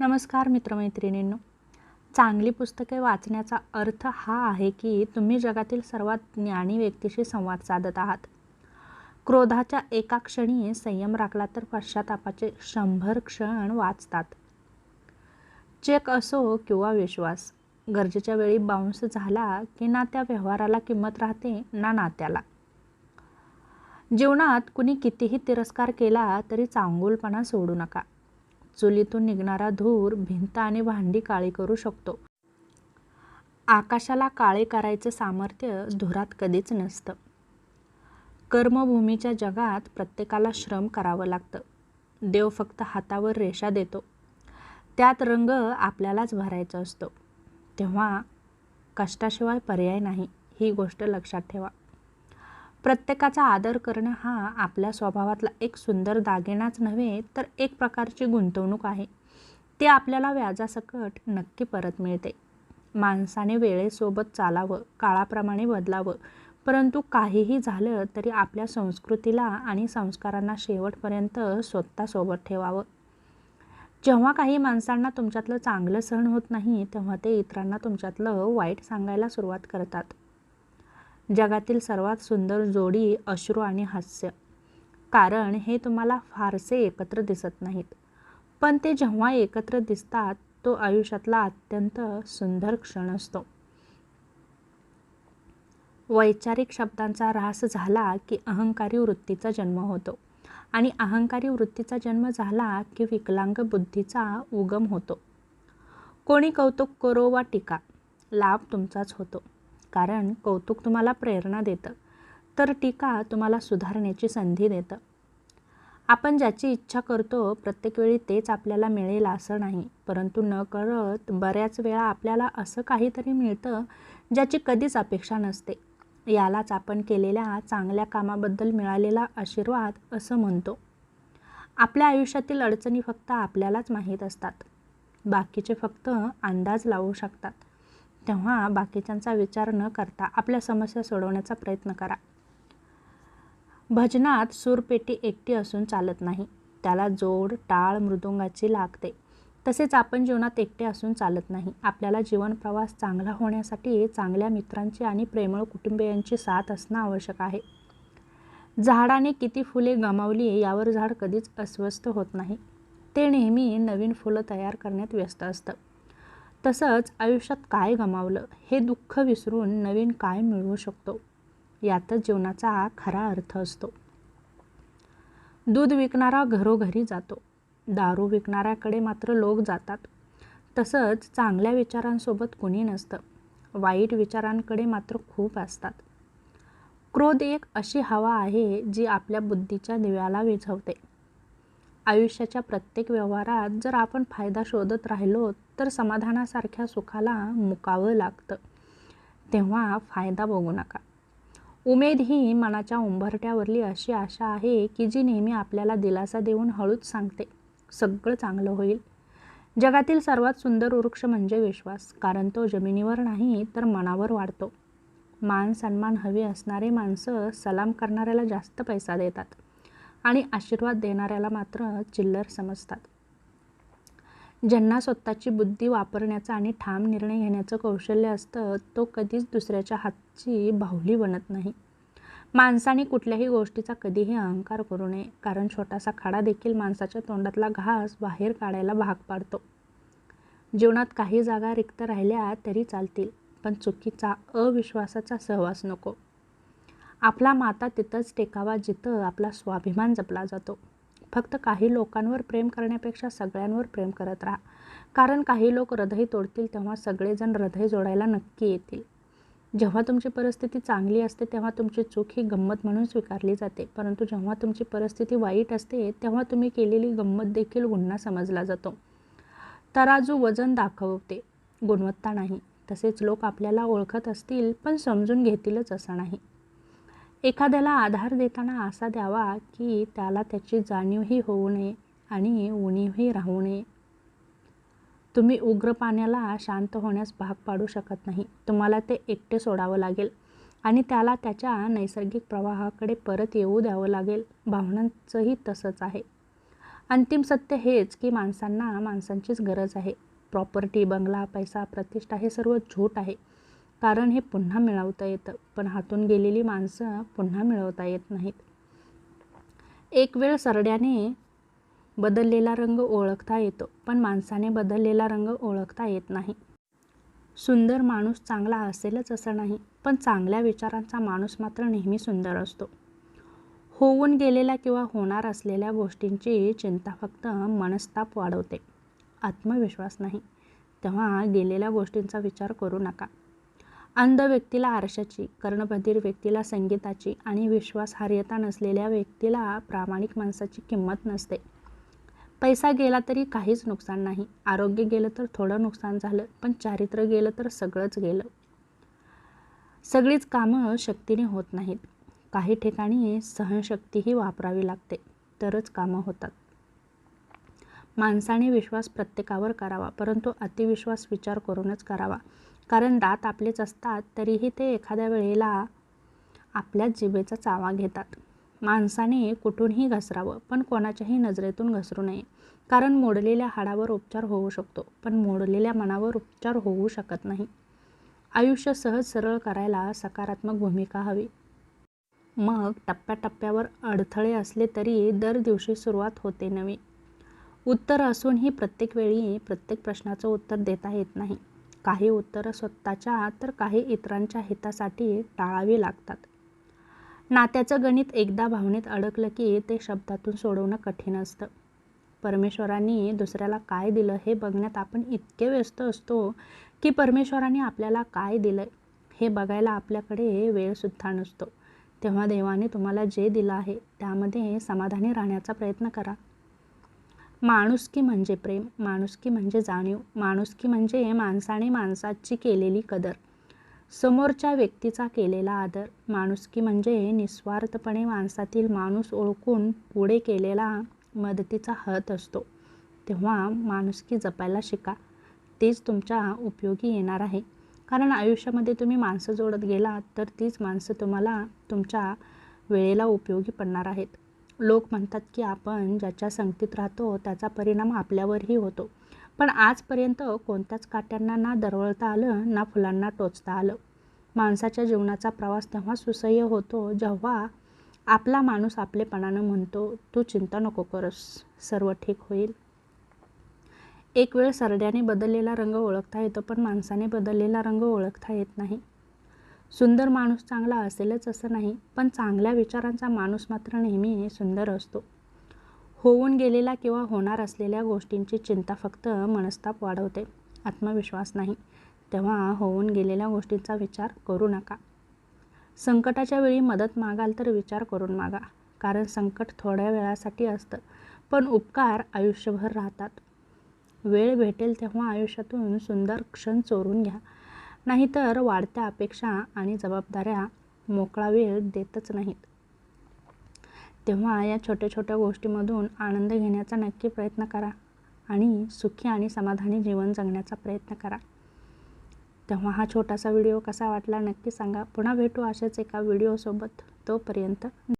नमस्कार मित्रमैत्रिणींनो. चांगली पुस्तके वाचण्याचा अर्थ हा आहे की तुम्ही जगातील सर्वात ज्ञानी व्यक्तीशी संवाद साधत आहात. क्रोधाच्या एका क्षणी संयम राखला तर पश्चातापाचे शंभर क्षण वाचतात. चेक असो किंवा विश्वास गरजेच्या वेळी बाउन्स झाला की ना त्या व्यवहाराला किंमत राहते ना नात्याला. जीवनात कुणी कितीही तिरस्कार केला तरी चांगुलपणा सोडू नका. चुलीतून निघणारा धूर भिंत आणि भांडी काळी करू शकतो. आकाशाला काळे करायचं सामर्थ्य धुरात कधीच नसतं. कर्मभूमीच्या जगात प्रत्येकाला श्रम करावं लागतं. देव फक्त हातावर रेषा देतो. त्यात रंग आपल्यालाच भरायचा असतो. तेव्हा कष्टाशिवाय पर्याय नाही ही गोष्ट लक्षात ठेवा. प्रत्येकाचा आदर करणं हा आपल्या स्वभावातला एक सुंदर दागिनाच नव्हे तर एक प्रकारची गुंतवणूक आहे. ते आपल्याला व्याजासकट नक्की परत मिळते. माणसाने वेळेसोबत चालावं काळाप्रमाणे बदलावं परंतु काहीही झालं तरी आपल्या संस्कृतीला आणि संस्कारांना शेवटपर्यंत स्वतःसोबत ठेवावं. जेव्हा काही माणसांना तुमच्यातलं चांगलं सहन होत नाही तेव्हा ते इतरांना तुमच्यातलं वाईट सांगायला सुरुवात करतात. जगातील सर्वात सुंदर जोडी अश्रू आणि हास्य. कारण हे तुम्हाला फारसे एकत्र दिसत नाहीत. पण ते जेव्हा एकत्र दिसतात तो आयुष्यातला अत्यंत सुंदर क्षण असतो. वैचारिक शब्दांचा ऱ्हास झाला की अहंकारी वृत्तीचा जन्म होतो. आणि अहंकारी वृत्तीचा जन्म झाला की विकलांग बुद्धीचा उगम होतो. कोणी कौतुक करो वा टीका लाभ तुमचाच होतो. कारण कौतुक तुम्हाला प्रेरणा देतं. तर टीका तुम्हाला सुधारण्याची संधी देतं. आपण ज्याची इच्छा करतो प्रत्येक वेळी तेच आपल्याला मिळेल असं नाही. परंतु न करत बऱ्याच वेळा आपल्याला असं काहीतरी मिळतं ज्याची कधीच अपेक्षा नसते. यालाच आपण केलेल्या चांगल्या कामाबद्दल मिळालेला आशीर्वाद असं म्हणतो. आपल्या आयुष्यातील अडचणी फक्त आपल्यालाच माहीत असतात. बाकीचे फक्त अंदाज लावू शकतात. तेव्हा बाकीच्यांचा विचार न करता आपल्या समस्या सोडवण्याचा प्रयत्न करा. भजनात सूरपेटी एकटी असून चालत नाही. त्याला जोड टाळ मृदुंगाची लागते. तसेच आपण जीवनात एकटे असून चालत नाही. आपल्याला जीवन प्रवास चांगला होण्यासाठी चांगल्या मित्रांची आणि प्रेमळ कुटुंबियांची साथ असणं आवश्यक आहे. झाडाने किती फुले गमावली यावर झाड कधीच अस्वस्थ होत नाही. ते नेहमी नवीन फुलं तयार करण्यात व्यस्त असतं. तसंच आयुष्यात काय गमावलं हे दुःख विसरून नवीन काय मिळवू शकतो? यातच जीवनाचा खरा अर्थ असतो. दूध विकणारा घरोघरी जातो. दारू विकणाऱ्याकडे मात्र लोक जातात. तसंच चांगल्या विचारांसोबत कुणी नसतं. वाईट विचारांकडे मात्र खूप असतात. क्रोध एक अशी हवा आहे जी आपल्या बुद्धीच्या दिव्याला विझवते. आयुष्याच्या प्रत्येक व्यवहारात जर आपण फायदा शोधत राहिलो तर समाधानासारख्या सुखाला मुकावं लागतं. तेव्हा फायदा बघू नका. उमेद ही मनाच्या उंबरट्यावरली अशी आशा आहे की जी नेहमी आपल्याला दिलासा देऊन हळूच सांगते. सगळं चांगलं होईल. जगातील सर्वात सुंदर वृक्ष म्हणजे विश्वास कारण तो जमिनीवर नाही तर मनावर वाढतो. मान सन्मान हवे असणारे माणसं सलाम करणाऱ्याला जास्त पैसा देतात. आणि आशीर्वाद देणाऱ्याला मात्र चिल्लर समजतात. ज्यांना स्वतःची बुद्धी वापरण्याचं आणि ठाम निर्णय घेण्याचं कौशल्य असतं तो कधीच दुसऱ्याच्या हातची बाहुली बनत नाही. माणसाने कुठल्याही गोष्टीचा कधीही अहंकार करू नये कारण छोटासा खाडा देखील माणसाच्या तोंडातला घास बाहेर काढायला भाग पाडतो. जीवनात काही जागा रिक्त राहिल्या तरी चालतील पण चुकीचा अविश्वासाचा सहवास नको. आपला माता तिथंच टेकावा जिथं आपला स्वाभिमान जपला जातो. फक्त काही लोकांवर प्रेम करण्यापेक्षा सगळ्यांवर प्रेम करत राहा. कारण काही लोक हृदय तोडतील तेव्हा सगळेजण हृदय जोडायला नक्की येतील. जेव्हा तुमची परिस्थिती चांगली असते तेव्हा तुमची चूक ही गंमत म्हणून स्वीकारली जाते. परंतु जेव्हा तुमची परिस्थिती वाईट असते तेव्हा तुम्ही केलेली गंमत देखील गुन्हा समजला जातो. तराजू वजन दाखवते. गुणवत्ता नाही. तसेच लोक आपल्याला ओळखत असतील पण समजून घेतीलच असं नाही. एखाद्याला आधार देताना असा द्यावा की त्याला त्याची जाणीवही होऊ नये आणि उणीवही राहू नये. तुम्ही उग्र पाण्याला शांत होण्यास भाग पाडू शकत नाही. तुम्हाला ते एकटे सोडावं लागेल आणि त्याला त्याच्या नैसर्गिक प्रवाहाकडे परत येऊ द्यावं लागेल. भावनांचंही तसंच आहे. अंतिम सत्य हेच की माणसांना माणसांचीच गरज आहे. प्रॉपर्टी बंगला पैसा प्रतिष्ठा हे सर्व झूट आहे. कारण हे पुन्हा मिळवता येतं. पण हातून गेलेली माणसं पुन्हा मिळवता येत नाहीत. एक वेळ सरड्याने बदललेला रंग ओळखता येतो पण माणसाने बदललेला रंग ओळखता येत नाही. सुंदर माणूस चांगला असेलच असं नाही पण चांगल्या विचारांचा माणूस मात्र नेहमी सुंदर असतो. होऊन गेलेल्या किंवा होणार असलेल्या गोष्टींची चिंता फक्त मनस्ताप वाढवते. आत्मविश्वास नाही. तेव्हा गेलेल्या गोष्टींचा विचार करू नका. अंध व्यक्तीला आरशाची कर्णबधीर व्यक्तीला संगीताची आणि विश्वासार्हता नसलेल्या व्यक्तीला प्रामाणिक माणसाची किंमत नसते. पैसा गेला तरी काहीच नुकसान नाही. आरोग्य गेलं तर थोडं नुकसान झालं पण चारित्र्य गेलं तर सगळंच गेलं. सगळीच कामं शक्तीने होत नाहीत. काही ठिकाणी सहनशक्तीही वापरावी लागते. तरच कामं होतात. माणसाने विश्वास प्रत्येकावर करावा परंतु अतिविश्वास विचार करूनच करावा. कारण दात आपलेच असतात तरीही ते एखाद्या वेळेला आपल्याच जिभेचा चावा घेतात. माणसाने कुठूनही घसरावं पण कोणाच्याही नजरेतून घसरू नये. कारण मोडलेल्या हाडावर उपचार होऊ शकतो पण मोडलेल्या मनावर उपचार होऊ शकत नाही. आयुष्य सहज सरळ करायला सकारात्मक भूमिका हवी. मग टप्प्याटप्प्यावर अडथळे असले तरी दर दिवशी सुरुवात होते नवी उत्तर असूनही प्रत्येक वेळी प्रत्येक प्रश्नाचं उत्तर देता येत नाही. काही उत्तरं स्वतःच्या तर काही इतरांच्या हितासाठी टाळावी लागतात. नात्याचं गणित एकदा भावनेत अडकलं की ते शब्दातून सोडवणं कठीण असतं. परमेश्वरांनी दुसऱ्याला काय दिलं हे बघण्यात आपण इतके व्यस्त असतो की परमेश्वरांनी आपल्याला काय दिलं हे बघायला आपल्याकडे वेळसुद्धा नसतो. तेव्हा देवाने तुम्हाला जे दिलं आहे त्यामध्ये समाधानी राहण्याचा प्रयत्न करा. माणुसकी म्हणजे प्रेम माणुसकी म्हणजे जाणीव माणुसकी म्हणजे माणसाने माणसाची केलेली कदर. समोरच्या व्यक्तीचा केलेला आदर माणुसकी म्हणजे निस्वार्थपणे माणसातील माणूस ओळखून पुढे केलेला मदतीचा हात असतो. तेव्हा माणुसकी जपायला शिका. तीच तुमच्या उपयोगी येणार आहे. कारण आयुष्यामध्ये तुम्ही माणसं जोडत गेलात तर तीच माणसं तुम्हाला तुमच्या वेळेला उपयोगी पडणार आहेत. लोक म्हणतात की आपण ज्याच्या संगतीत राहतो त्याचा परिणाम आपल्यावरही होतो. पण आजपर्यंत कोणत्याच काट्यांना ना दरवळता आलं ना फुलांना टोचता आलं. माणसाच्या जीवनाचा प्रवास तेव्हा सुसह्य होतो जेव्हा आपला माणूस आपलेपणानं म्हणतो तू चिंता नको करस सर्व ठीक होईल. एक वेळ सरड्याने बदललेला रंग ओळखता येतो पण माणसाने बदललेला रंग ओळखता येत नाही. सुंदर माणूस चांगला असेलच असं नाही पण चांगल्या विचारांचा माणूस मात्र नेहमी सुंदर असतो. होऊन गेलेला किंवा होणार असलेल्या गोष्टींची चिंता फक्त मनस्ताप वाढवते आत्मविश्वास नाही. तेव्हा होऊन गेलेल्या गोष्टींचा विचार करू नका. संकटाच्या वेळी मदत मागाल तर विचार करून मागा कारण संकट थोड्या वेळासाठी असतं पण उपकार आयुष्यभर राहतात. वेळ भेटेल तेव्हा आयुष्यातून सुंदर क्षण चोरून घ्या नाहीतर वाढत्या अपेक्षा आणि जबाबदाऱ्या मोकळा वेळ देतच नाहीत. तेव्हा या छोट्या छोट्या गोष्टीमधून आनंद घेण्याचा नक्की प्रयत्न करा आणि सुखी आणि समाधानी जीवन जगण्याचा प्रयत्न करा. तेव्हा हा छोटासा व्हिडिओ कसा वाटला नक्की सांगा. पुन्हा भेटू अशाच एका व्हिडिओसोबत. तोपर्यंत